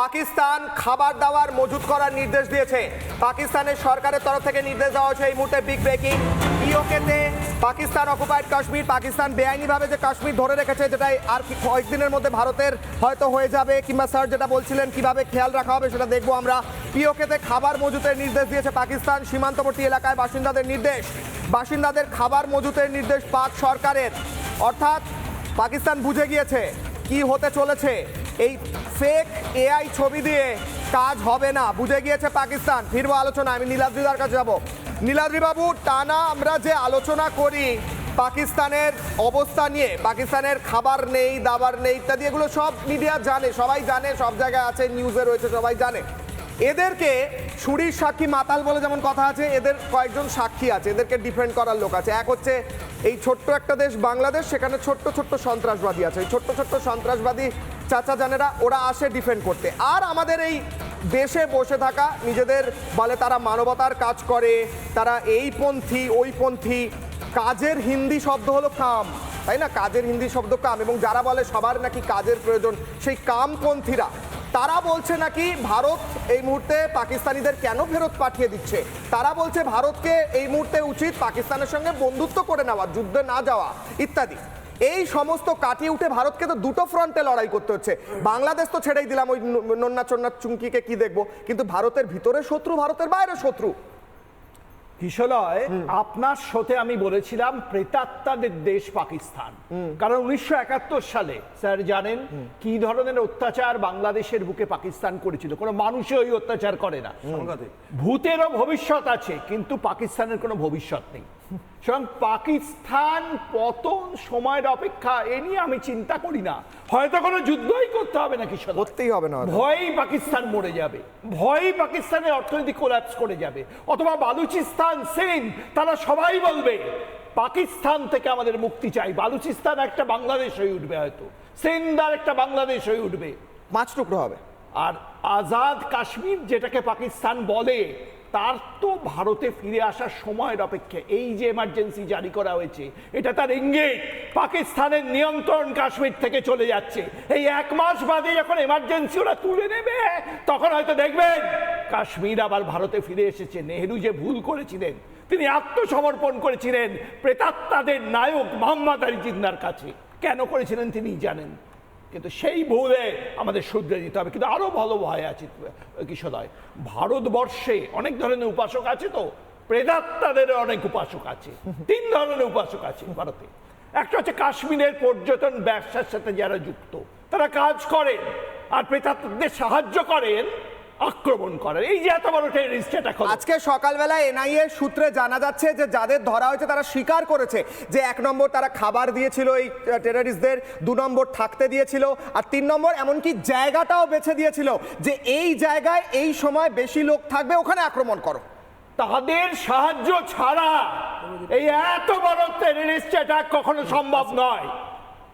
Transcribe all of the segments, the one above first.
পাকিস্তান খাবার দাবার মজুত করার নির্দেশ দিয়েছে। পাকিস্তানের সরকারের তরফ থেকে নির্দেশ দেওয়া হয়েছে এই মুহূর্তে বিগ ব্রেকিং পিওকেতে পাকিস্তান অকুপাইড কাশ্মীর। পাকিস্তান বেআইনিভাবে যে কাশ্মীর ধরে রেখেছে, যেটাই আর কয়েকদিনের মধ্যে ভারতের হয়তো হয়ে যাবে, কিংবা স্যার যেটা বলছিলেন, কীভাবে খেয়াল রাখা হবে সেটা দেখব আমরা। পিওকেতে খাবার মজুতের নির্দেশ দিয়েছে পাকিস্তান সীমান্তবর্তী এলাকায় বাসিন্দাদের নির্দেশ। বাসিন্দাদের খাবার মজুতের নির্দেশ পাক সরকারের। অর্থাৎ পাকিস্তান বুঝে গিয়েছে কি হতে চলেছে। এই ফেক এআই ছবি দিয়ে কাজ হবে না। বুঝে গিয়েছে পাকিস্তান। ফিরবো আলোচনা, আমি নীলাদ্রিদার কাছে যাব। নীলাদ্রিবাবু টানা আমরা যে আলোচনা করি, পাকিস্তানের অবস্থা নিয়ে, পাকিস্তানের খাবার নেই, দাবার নেই, ইত্যাদি, এগুলো সব মিডিয়া জানে, সবাই জানে, সব জায়গায় আছে নিউজে রয়েছে, সবাই জানে। এদেরকে সুরির সাক্ষী মাতাল বলে যেমন কথা আছে, এদের কয়েকজন সাক্ষী আছে, এদেরকে ডিফেন্ড করার লোক আছে। এক হচ্ছে এই ছোট্ট একটা দেশ বাংলাদেশ, সেখানে ছোট্ট ছোট্ট সন্ত্রাসবাদী আছে। ছোট্ট ছোট্ট সন্ত্রাসবাদী চাচা জানেরা, ওরা আসে ডিফেন্ড করতে। আর আমাদের এই দেশে বসে থাকা নিজেদের বলে তারা মানবতার কাজ করে, তারা এই পন্থী, ওই পন্থী। কাজের হিন্দি শব্দ হলো কাম, তাই না? কাজের হিন্দি শব্দ কাম, এবং যারা বলে সবার নাকি কাজের প্রয়োজন, সেই কামপন্থীরা তারা বলছে নাকি ভারত এই মুহূর্তে পাকিস্তানিদের কেন ফেরত পাঠিয়ে দিচ্ছে? তারা বলছে ভারতকে এই মুহূর্তে উচিত পাকিস্তানের সঙ্গে বন্ধুত্ব করে নেওয়া, যুদ্ধে না যাওয়া, ইত্যাদি। এই সমস্ত কাটিয়ে উঠে ভারতকে তো দুটো ফ্রন্টে লড়াই করতে হচ্ছে। বাংলাদেশ তো ছেড়েই দিলাম ওই নন্না চন্না চুমকিকে কি দেখব? কিন্তু ভারতের ভিতরে শত্রু ভারতের বাইরে শত্রু। কিশলয় আপনার সাথে আমি বলেছিলাম প্রেতাত্মাদের দেশ পাকিস্তান। কারণ উনিশশো একাত্তর সালে স্যার জানেন কি ধরনের অত্যাচার বাংলাদেশের বুকে পাকিস্তান করেছিল? কোনো মানুষে ওই অত্যাচার করে না। ভূতেরও ভবিষ্যৎ আছে কিন্তু পাকিস্তানের কোনো ভবিষ্যৎ নেই। সুতরাং পাকিস্তান পতন সময়ের অপেক্ষা এ নিয়ে আমি চিন্তা করি না। হয়তো কোনো যুদ্ধই করতে হবে না কিশোর করতেই হবে না। ভয়েই পাকিস্তান মরে যাবে। ভয়েই পাকিস্তানের অর্থনীতি কোলাপস করে যাবে। অথবা বালুচিস্তান সিন তারা সবাই বলবে পাকিস্তান থেকে আমাদের মুক্তি চাই। বালুচিস্তান একটা বাংলাদেশ হয়ে উঠবে হয়তো। সিন্ধ আর একটা বাংলাদেশ হয়ে উঠবে। মাছ টুকরো হবে। আর আজাদ কাশ্মীর যেটাকে পাকিস্তান বলে তার তো ভারতে ফিরে আসার সময়ের অপেক্ষা এই যে এমার্জেন্সি জারি করা হয়েছে, এটা তার ইঙ্গিত। পাকিস্তানের নিয়ন্ত্রণ কাশ্মীর থেকে চলে যাচ্ছে। এই এক মাস বাদে যখন এমার্জেন্সি ওরা তুলে নেবে, তখন হয়তো দেখবেন কাশ্মীর আবার ভারতে ফিরে এসেছে। নেহেরু যে ভুল করেছিলেন, তিনি আত্মসমর্পণ করেছিলেন প্রেতাত্মাদের নায়ক মোহাম্মদ আলী জিন্নার কাছে। কেন করেছিলেন তিনি জানেন? কিন্তু সেই ভুলে আমাদের শুধরে দিতে হবে। কিন্তু আরও ভালো ভয় আছে কিশোরয় ভারতবর্ষে অনেক ধরনের উপাসক আছে তো প্রেদাত্মাদের অনেক উপাসক আছে। তিন ধরনের উপাসক আছে ভারতে। একটা হচ্ছে কাশ্মীরের পর্যটন ব্যবসার সাথে যারা যুক্ত, তারা কাজ করেন আর প্রেতাত্মাদের সাহায্য করেন আক্রমণ করেন। এই যে এত বড় টেরিস্ট এটা। আজকে সকালবেলা এনআইএ সূত্রে জানা যাচ্ছে যে যাদের ধরা হয়েছে তারা স্বীকার করেছে যে এক নম্বর তারা খাবার দিয়েছিল এই টেররিস্টদের দু নম্বর থাকতে দিয়েছিল আর তিন নম্বর এমনকি জায়গাটাও বেছে দিয়েছিল যে এই জায়গায় এই সময় বেশি লোক থাকবে ওখানে আক্রমণ করো। তাদের সাহায্য ছাড়া এই এত বড় টেররিস্ট অ্যাটাক কখনো সম্ভব নয়।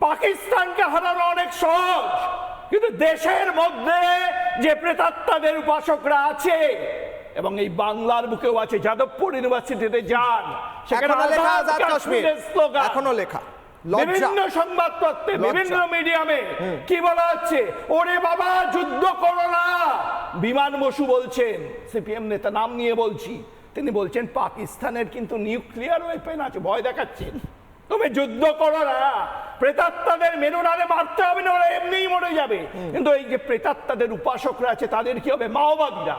পাকিস্তানকে হারানো অনেক সহজ কিন্তু দেশের মধ্যে যে প্রেতাত্মাদের উপাসকরা আছে এবং এই বাংলার বুকেও আছে যাদবপুর ইউনিভার্সিটিতে যান। সেখানে এখনও লেখা বিভিন্ন সংবাদপত্রে বিভিন্ন মিডিয়ামে। কি বলা হচ্ছে? ওরে বাবা যুদ্ধ করো না। বিমান বসু বলছেন সিপিএম নেতা নাম নিয়ে বলছি। তিনি বলছেন পাকিস্তানের কিন্তু নিউক্লিয়ার ওয়েপেন আছে ভয় দেখাচ্ছেন। তুমি যুদ্ধ করো না। প্রেতাত্মাদের মেনুনারে মারতে হবে না ওরা এমনিই মরে যাবে। কিন্তু এই যে প্রেতাত্মাদের উপাসকরা আছে তাদের কি হবে? মাওবাদীরা।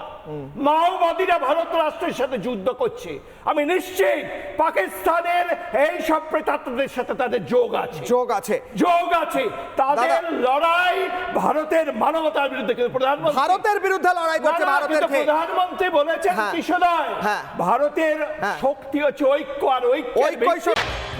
মাওবাদীরা ভারত রাষ্ট্রের সাথে যুদ্ধ করছে। আমি নিশ্চিত পাকিস্তানের এই সব প্রেতাত্মাদের সাথে তাদের যোগ আছে। যোগ আছে। যোগ আছে। তাদের লড়াই ভারতের মানবতার বিরুদ্ধে কিন্তু প্রধানমন্ত্রী ভারতের বিরুদ্ধে লড়াই করছে ভারতের প্রধানমন্ত্রী বলেছেন হ্যাঁ। কিশোরয় হ্যাঁ। ভারতের হ্যাঁ। শক্তি হচ্ছে ঐক্য আর ঐক্য।